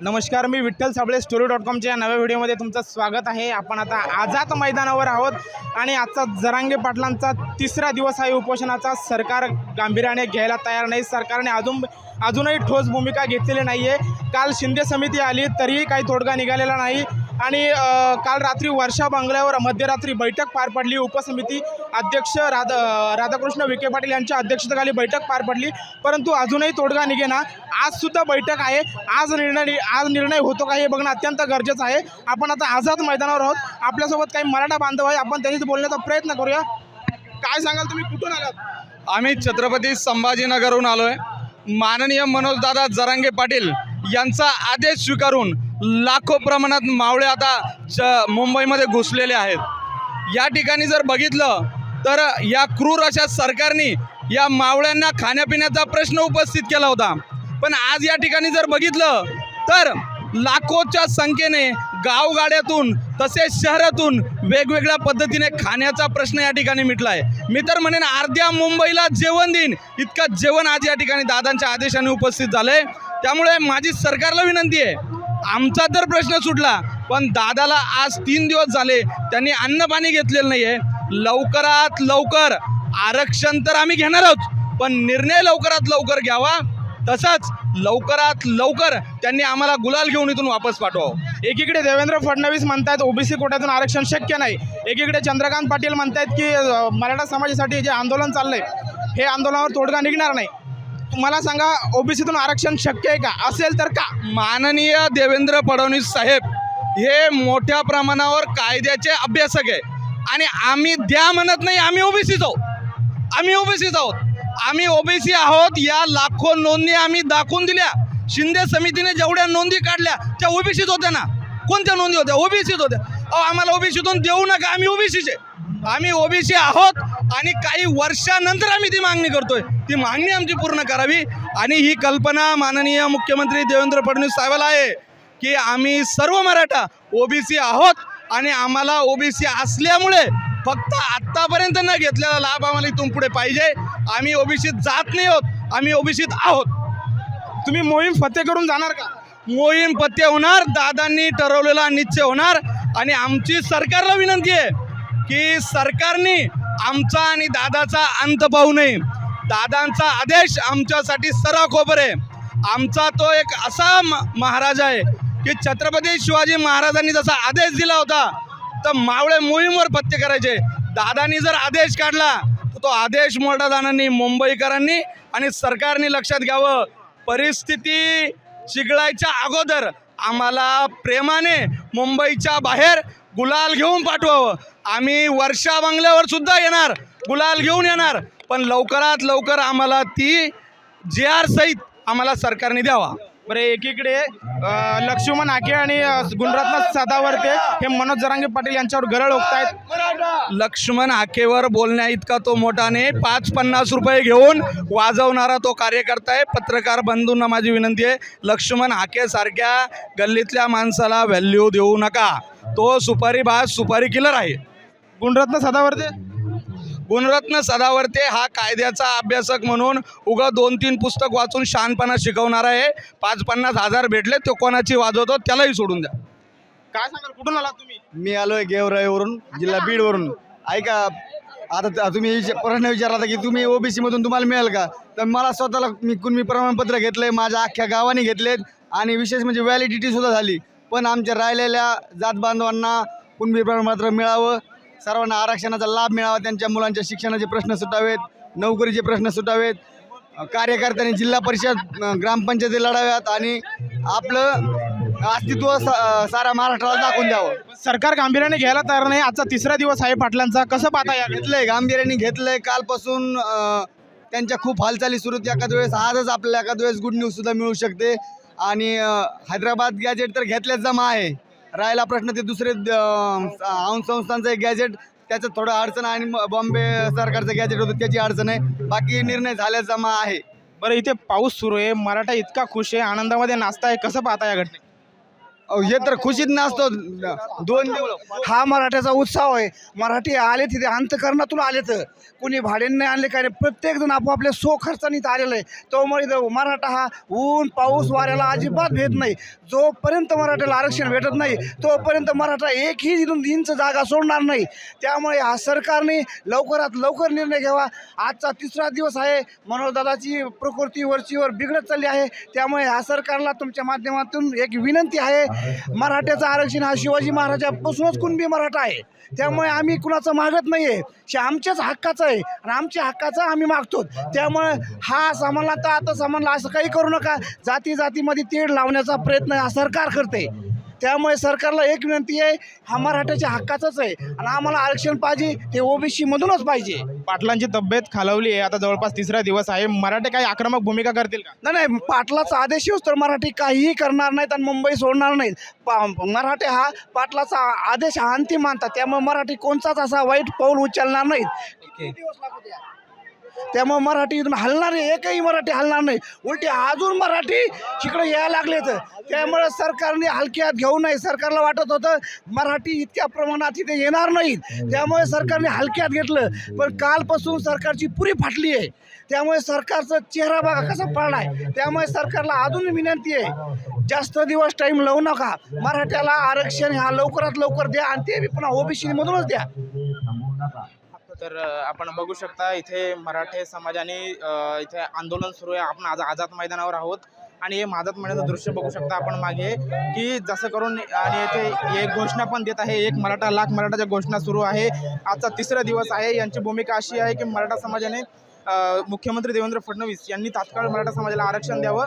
नमस्कार मी Vitthal Sable story dot कॉमच्या या नव्या व्हिडिओमध्ये तुमचं स्वागत आहे. आपण आता आझाद मैदानावर आहोत आणि आजचा जरांगे पाटलांचा तिसरा दिवस आहे उपोषणाचा. सरकार गांभीर्याने घ्यायला तयार नाही. सरकारने अजून अजूनही ठोस भूमिका घेतलेली नाही आहे काल शिंदे समिती आली तरीही काही तोडगा निघालेला नाही. आणि काल रात्री वर्षा बंगल्यावर मध्यरात्री बैठक पार पडली. उपसमिती अध्यक्ष राधा राधाकृष्ण विखे पाटील यांच्या अध्यक्षतेखाली बैठक पार पडली. परंतु अजूनही तोडगा निघेना. आजसुद्धा बैठक आहे. आज निर्णय आज निर्णय होतो का हे बघणं अत्यंत गरजेचं आहे. आपण आता आझाद मैदानावर आहोत. आपल्यासोबत काही मराठा बांधव आहे आपण त्यांच्याशी बोलण्याचा प्रयत्न करूया. काय सांगाल तुम्ही? कुठून आलात? आम्ही छत्रपती संभाजीनगरहून आहे माननीय मनोजदादा जरांगे पाटील यांचा आदेश स्वीकारून लाखो प्रमाणात मावळे आता मुंबईमध्ये घुसलेले आहेत. या ठिकाणी जर बघितलं तर या क्रूर अशा सरकारने या मावळ्यांना खाण्यापिण्याचा प्रश्न उपस्थित केला होता. पण आज या ठिकाणी जर बघितलं तर लाखोच्या संख्येने गावगाड्यातून तसेच शहरातून वेगवेगळ्या पद्धतीने खाण्याचा प्रश्न या ठिकाणी मिटला आहे मी तर म्हणेन अर्ध्या मुंबईला जेवण देईन. इतकं जेवण आज या ठिकाणी दादांच्या आदेशाने उपस्थित झालं आहे त्यामुळे माझी सरकारला विनंती आहे आमचा तर प्रश्न सुटला पण दादाला आज तीन दिवस झाले त्यांनी अन्नपाणी घेतलेलं नाही आहे लवकरात लवकर आरक्षण तर आम्ही घेणार आहोत पण निर्णय लवकरात लवकर घ्यावा. तसंच लवकरात लवकर त्यांनी आम्हाला गुलाल घेऊन इथून वापस पाठवावं. एकीकडे देवेंद्र फडणवीस म्हणतात ओबीसी कोट्यातून आरक्षण शक्य नाही. एकीकडे चंद्रकांत पाटील म्हणतात की मराठा समाजासाठी जे आंदोलन चाललंय हे आंदोलनावर तोडगा निघणार नाही. मला सांगा ओबीसीतून आरक्षण शक्य आहे का? असेल तर का? माननीय देवेंद्र फडणवीस साहेब हे मोठ्या प्रमाणावर कायद्याचे अभ्यासक आहे. आणि आम्ही द्या म्हणत नाही आम्ही ओबीसीच आहोत. आम्ही ओबीसीच आहोत. आम्ही ओबीसी आहोत या लाखो नोंदी आम्ही दाखवून दिल्या. शिंदे समितीने जेवढ्या नोंदी काढल्या त्या ओबीसीच होत्या ना. कोणत्या नोंदी होत्या? ओबीसीच होत्या. अहो आम्हाला ओबीसीतून देऊ नका आम्ही ओबीसीचे. आम्ही ओबीसी आहोत आणि काही वर्षानंतर आम्ही ती मागणी करतोय. ती मागणी आमची पूर्ण करावी. आणि ही कल्पना माननीय मुख्यमंत्री देवेंद्र फडणवीस साहेबाला आहे की आम्ही सर्व मराठा ओबीसी आहोत आणि आम्हाला ओबीसी असल्यामुळे फक्त आत्तापर्यंत न घेतलेला लाभ आम्हाला इथून पुढे पाहिजे. आम्ही ओबीसीत जात नाही आहोत आम्ही ओबीसीत आहोत. तुम्ही मोहीम फते करून जाणार का? मोहीम पत्ते होणार दादांनी ठरवलेला निश्चय होणार आणि आमची सरकारला विनंती आहे की सरकारने आमचा आणि दादाचा अंत पाहू नये. दादांचा आदेश आमच्यासाठी सराखोबर आहे. आमचा तो एक असा म- महाराज आहे की छत्रपती शिवाजी महाराजांनी जसा आदेश दिला होता तर मावळे मोहीमवर पत्ते करायचे. दादांनी जर आदेश काढला तर तो आदेश मोठादानांनी मुंबईकरांनी आणि सरकारने लक्षात घ्यावं. परिस्थिती चिघळायच्या अगोदर आम्हाला प्रेमाने मुंबईच्या बाहेर गुलाल घेऊन पाठवावं. आम्ही वर्षा बंगल्यावर सुद्धा येणार गुलाल घेऊन येणार पण लवकरात लवकर आम्हाला ती जे आर सहित आम्हाला सरकारने द्यावा. बरं एकीकडे लक्ष्मण आके आणि गुणरत्न सदावर्ते हे मनोज जरांगे पाटील यांच्यावर गरळ ओकतायत. लक्ष्मण आकेवर बोलण्या इतका तो मोठाने पाच पन्नास रुपये घेऊन वाजवणारा तो कार्यकर्ता आहे. पत्रकार बंधूंना माझी विनंती आहे लक्ष्मण हाकेसारख्या गल्लीतल्या माणसाला व्हॅल्यू देऊ नका. तो सुपारी बाज सुपारी किलर आहे. गुणरत्न सदावर्ते? गुणरत्न सदावर्ते हा कायद्याचा अभ्यासक म्हणून उगा दोन तीन पुस्तक वाचून शहाणपणा शिकवणार आहे. पाच पन्नास हजार भेटले तो कोणाची वाजवतो त्यालाही सोडून द्या. काय सांगाल कुठून आलात तुम्ही? मी आलोय गेवराईवरून जिल्हा बीडवरून. ऐका आता त- तुम्ही विच- प्रश्न विचारला होता की तुम्ही ओबीसी मधून तुम्हाला मिळेल का? तर मला स्वतःला मी कुणबी प्रमाणपत्र घेतलंय माझ्या अख्ख्या गावाने घेतलेत आणि विशेष म्हणजे व्हॅलिडिटी सुद्धा झाली. पण आमच्या राहिलेल्या जात बांधवांना कुणबी प्रमाणपत्र मिळावं सर्वांना आरक्षणाचा लाभ मिळावा त्यांच्या मुलांच्या शिक्षणाचे प्रश्न सुटावेत नोकरीचे प्रश्न सुटावेत कार्यकर्त्यांनी जिल्हा परिषद ग्रामपंचायती लढाव्यात आणि आपलं अस्तित्व साऱ्या महाराष्ट्राला दाखवून द्यावं. सरकार गांभीर्याने घ्यायला तयार नाही. आजचा तिसरा दिवस आहे पाटलांचा. कसं पाहता या घेतलंय गांभीर्याने घेतलंय. कालपासून त्यांच्या खूप हालचाली सुरू एखाद वेळेस आजच आपल्याला एखाद वेळेस गुड न्यूज सुद्धा मिळू शकते. आणि हैदराबाद गॅजेट तर घेतल्याच जमा आहे. राहिला प्रश्न ते दुसरे अं, संस्थांचं एक गॅजेट त्याचं थोडं अडचण आहे आणि म- बॉम्बे सरकारचं गॅजेट होतं त्याची अडचण आहे. बाकी निर्णय झाल्याचा जमा आहे. बरं इथे पाऊस सुरू आहे मराठा इतका खुश आहे आनंदामध्ये नाचताय कसं पाहता या घटने हे तर खुशीत नसतो दोन दिवस हा मराठ्याचा उत्साह आहे. मराठी आले तिथे अंतकरणातून आले तर. कुणी भाड्याने नाही आणले काय नाही. प्रत्येक जण आपापल्या सो खर्चाने इथं आलेलं आहे. त्यामुळे मराठा हा ऊन पाऊस वाऱ्याला अजिबात भेट नाही. जोपर्यंत मराठ्याला आरक्षण भेटत नाही तोपर्यंत मराठा एकही इथून इंच जागा सोडणार नाही. त्यामुळे हा सरकारने लवकरात लवकर निर्णय घ्यावा. आजचा तिसरा दिवस आहे. मनोजदादाची प्रकृती वरचीवर बिघडत चालली आहे. त्यामुळे ह्या सरकारला तुमच्या माध्यमातून एक विनंती आहे. मराठ्याचं आरक्षण हा शिवाजी महाराजापासूनच कुणबी मराठा आहे. त्यामुळे आम्ही कुणाचं मागत नाही आहे हे आमच्याच हक्काचं आहे आणि आमच्या हक्काचं आम्ही मागतो. त्यामुळे हा समानता आता समानला असं काही करू नका. जाती जातीमध्ये तेढ लावण्याचा प्रयत्न हा सरकार करते. त्यामुळे सरकारला एक विनंती आहे हा मराठ्याच्या हक्काचंच आहे आणि आम्हाला आरक्षण पाहिजे ते ओबीसी मधूनच पाहिजे. पाटलांची तब्येत खालावली आहे. आता जवळपास तिसरा दिवस आहे. मराठे काही आक्रमक भूमिका करतील का? नाही नाही पाटलाचा आदेश येऊस तर मराठी काहीही करणार नाहीत आणि मुंबई सोडणार नाहीत. पा मराठे हा पाटलाचा आदेश हा अंतिम मानतात. त्यामुळे मराठी कोणताच असा वाईट पाऊल उचलणार नाहीत. त्यामुळे मराठी इथून हलणार नाही एकही मराठी हलणार नाही. उलटी अजून मराठी तिकडे यायला लागले तर त्यामुळे सरकारने हलक्यात घेऊ नये. सरकारला वाटत होतं मराठी इतक्या प्रमाणात इथे येणार नाहीत त्यामुळे सरकारने हलक्यात घेतलं. पण कालपासून सरकारची पुरी फाटली आहे. त्यामुळे सरकारचा चेहरा बघा कसा पडलाय त्यामुळे सरकारला अजून विनंती आहे जास्त दिवस टाईम लावू नका. मराठ्याला आरक्षण हा लवकरात लवकर द्या आणि ते बी पुन्हा ओबीसी मधूनच द्या. तर आपण बघू शकता इथे मराठे समाजाने इथे आंदोलन सुरू आहे. आपण आज आझाद मैदानावर आहोत. आणि हे माझात मैदानाचं दृश्य बघू शकता आपण मागे की जसं करून आणि येथे एक घोषणा पण देत आहे. एक मराठा लाख मराठाच्या घोषणा सुरू आहे. आजचा तिसरा दिवस आहे. यांची भूमिका अशी आहे की मराठा समाजाने मुख्यमंत्री देवेंद्र फडणवीस यांनी तात्काळ मराठा समाजाला आरक्षण द्यावं.